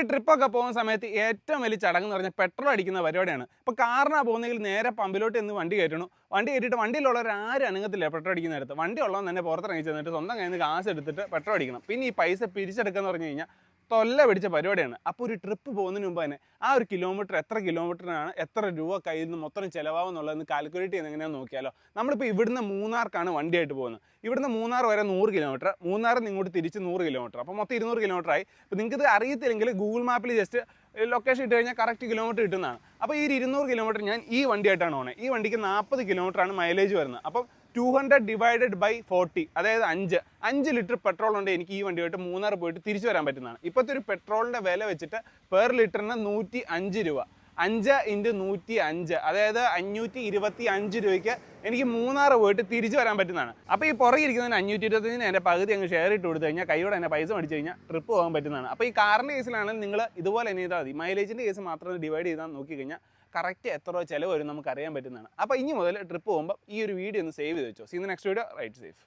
ഈ ട്രിപ്പൊക്കെ പോകുന്ന സമയത്ത് ഏറ്റവും വലിയ ചടങ്ങ് എന്ന് പറഞ്ഞാൽ പെട്രോൾ അടിക്കുന്ന പരിപാടിയാണ്. ഇപ്പോൾ കാറിനാണ് പോകുന്നെങ്കിൽ നേരെ പമ്പിലോട്ട് എന്ന് വണ്ടി കയറ്റണം. വണ്ടി കയറ്റിയിട്ട് വണ്ടിയിലുള്ളവർ ആരും അനങ്ങത്തില്ല പെട്രോൾ അടിക്കുന്ന നേരത്ത്. വണ്ടി ഉള്ളവൻ തന്നെ പുറത്തിറങ്ങി ചെന്നിട്ട് സ്വന്തം കയ്യിൽ നിന്ന് കാശ് എടുത്തിട്ട് പെട്രോൾ അടിക്കണം. പിന്നെ ഈ പൈസ പിരിച്ചെടുക്കുക എന്ന് പറഞ്ഞു കഴിഞ്ഞാൽ തൊല്ല പിടിച്ച പരിപാടിയാണ്. അപ്പോൾ ഒരു ട്രിപ്പ് പോകുന്നതിന് മുമ്പ് തന്നെ ആ ഒരു കിലോമീറ്റർ എത്ര കിലോമീറ്ററിനാണ് എത്ര രൂപ കയ്യിൽ നിന്ന് മൊത്തം ചിലവാകും എന്നുള്ളതെന്ന് കാൽക്കുലേറ്റ് ചെയ്യുന്ന എങ്ങനെയാണെന്ന് നോക്കിയാലോ. നമ്മളിപ്പോൾ ഇവിടുന്ന് മൂന്നാർക്കാണ് വണ്ടിയായിട്ട് പോകുന്നത്. ഇവിടുന്ന് മൂന്നാർ വരെ നൂറ് കിലോമീറ്റർ മൂന്നാറിൽ നിന്ന് ഇങ്ങോട്ട് തിരിച്ച് നൂറ് കിലോമീറ്റർ അപ്പോൾ മൊത്തം ഇരുന്നൂറ് കിലോമീറ്റർ ആയി. ഇപ്പോൾ നിങ്ങൾക്ക് ഇത് അറിയത്തില്ലെങ്കിൽ ഗൂഗിൾ മാപ്പിൽ ജസ്റ്റ് ലൊക്കേഷൻ ഇട്ട് കഴിഞ്ഞാൽ കറക്റ്റ് കിലോമീറ്റർ കിട്ടുന്നതാണ്. അപ്പോൾ ഈ ഇരുന്നൂറ് കിലോമീറ്റർ ഞാൻ ഈ വണ്ടിയായിട്ടാണ് പോകുന്നത് ഈ വണ്ടിക്ക് നാൽപ്പത് കിലോമീറ്ററാണ് മൈലേജ് വരുന്നത്. അപ്പം two hundred divided by forty അതായത് അഞ്ച്. അഞ്ച് ലിറ്റർ പെട്രോൾ ഉണ്ട് എനിക്ക് ഈ വണ്ടി വണ്ടിയായിട്ട് മൂന്നാർ പോയിട്ട് തിരിച്ചു വരാൻ പറ്റുന്നതാണ്. ഇപ്പോഴത്തെ ഒരു പെട്രോളിന്റെ വില വെച്ചിട്ട് പെർ ലിറ്ററിന് നൂറ്റി അഞ്ച് രൂപ. അഞ്ച് ഇന്റു നൂറ്റി അഞ്ച്. അതായത് അഞ്ഞൂറ്റി ഇരുപത്തി അഞ്ച് രൂപയ്ക്ക് എനിക്ക് മൂന്നാർ പോയിട്ട് തിരിച്ചു വരാൻ പറ്റുന്നതാണ്. അപ്പോൾ ഈ പുറകെ ഇരിക്കുന്നതിന് അഞ്ഞൂറ്റി ഇരുപത്തഞ്ചിന് എന്റെ പകുതി അങ്ങ് ഷെയർ ഇട്ട് കൊടുത്തു കഴിഞ്ഞാൽ കൈയോടെ എന്റെ പൈസ മേടിച്ചു കഴിഞ്ഞാൽ ട്രിപ്പ് പോകാൻ പറ്റുന്നതാണ്. അപ്പോൾ ഈ കാറിന്റെ കേസിലാണെങ്കിൽ നിങ്ങൾ ഇതുപോലെ തന്നെ ചെയ്താൽ മതി. മൈലേജിന്റെ കേസ് മാത്രം ഡിവൈഡ് ചെയ്താൽ നോക്കി കഴിഞ്ഞാൽ കറക്റ്റ് എത്ര ചിലവ് വരും നമുക്ക് അറിയാൻ പറ്റുന്നതാണ്. അപ്പോൾ ഇനി മുതൽ ട്രിപ്പ് പോകുമ്പോൾ ഈ ഒരു വീഡിയോ ഒന്ന് സേവ് ചെയ്ത് വെച്ചോ. See next video right safe